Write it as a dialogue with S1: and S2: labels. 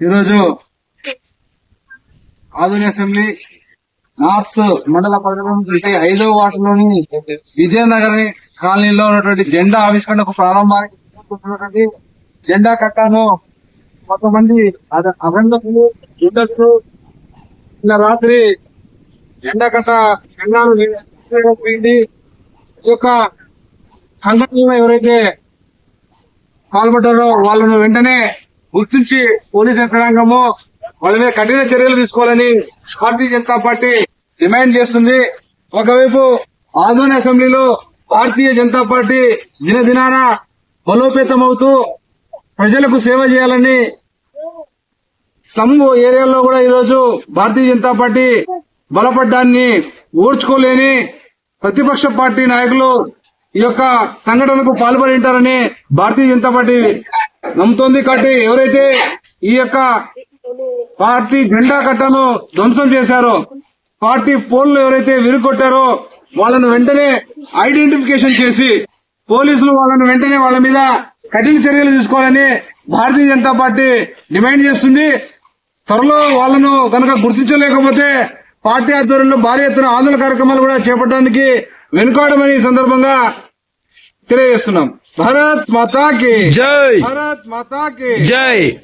S1: ఈరోజు ఆధునిక assembly north మండల పరిధిలో అంటే ఐదో వార్డులోని విజయనగర్ కాలనీలో ఉన్నటువంటి జెండా ఆవిష్కరణకు ప్రారంభానికి జెండా కట్టాను కొంతమంది అద- అభినందకులు లీడర్స్ నిన్న రాత్రి జెండా కట్ట సంఘాలు పోయింది. ఈ యొక్క సంఘటనలో ఎవరైతే పాల్పడ్డారో వాళ్ళను వెంటనే గుర్తించి పోలీస్ యంత్రాంగము వాళ్ళ మీద కఠిన చర్యలు తీసుకోవాలని భారతీయ జనతా పార్టీ డిమాండ్ చేస్తుంది. ఒకవైపు ఆధునిక అసెంబ్లీలో భారతీయ జనతా పార్టీ దినదినాన బలోపేతమవుతూ ప్రజలకు సేవ చేయాలని స్లమ్ ఏరియాలో కూడా ఈరోజు భారతీయ జనతా పార్టీ బలపడ్డాన్ని ఓర్చుకోలేని ప్రతిపక్ష పార్టీ నాయకులు ఈ యొక్క సంఘటనకు పాల్పడి ఉంటారని భారతీయ జనతా పార్టీ నమ్ముతోంది కాబట్టి ఎవరైతే ఈ యొక్క పార్టీ జెండా కట్టను ధ్వంసం చేశారో పార్టీ పోల్ను ఎవరైతే విరుగొట్టారో వాళ్ళను వెంటనే ఐడెంటిఫికేషన్ చేసి పోలీసులు వాళ్ళను వెంటనే వాళ్ళ మీద కఠిన చర్యలు తీసుకోవాలని భారతీయ జనతా పార్టీ డిమాండ్ చేస్తుంది. త్వరలో వాళ్ళను కనుక గుర్తించలేకపోతే పార్టీ ఆధ్వర్యంలో భారీ ఎత్తున ఆందోళన కార్యక్రమాలు కూడా చేపట్టడానికి వెనుకాడమని तेरे सुनम। भारत माता के।
S2: जय।
S1: भारत माता
S2: के। जय।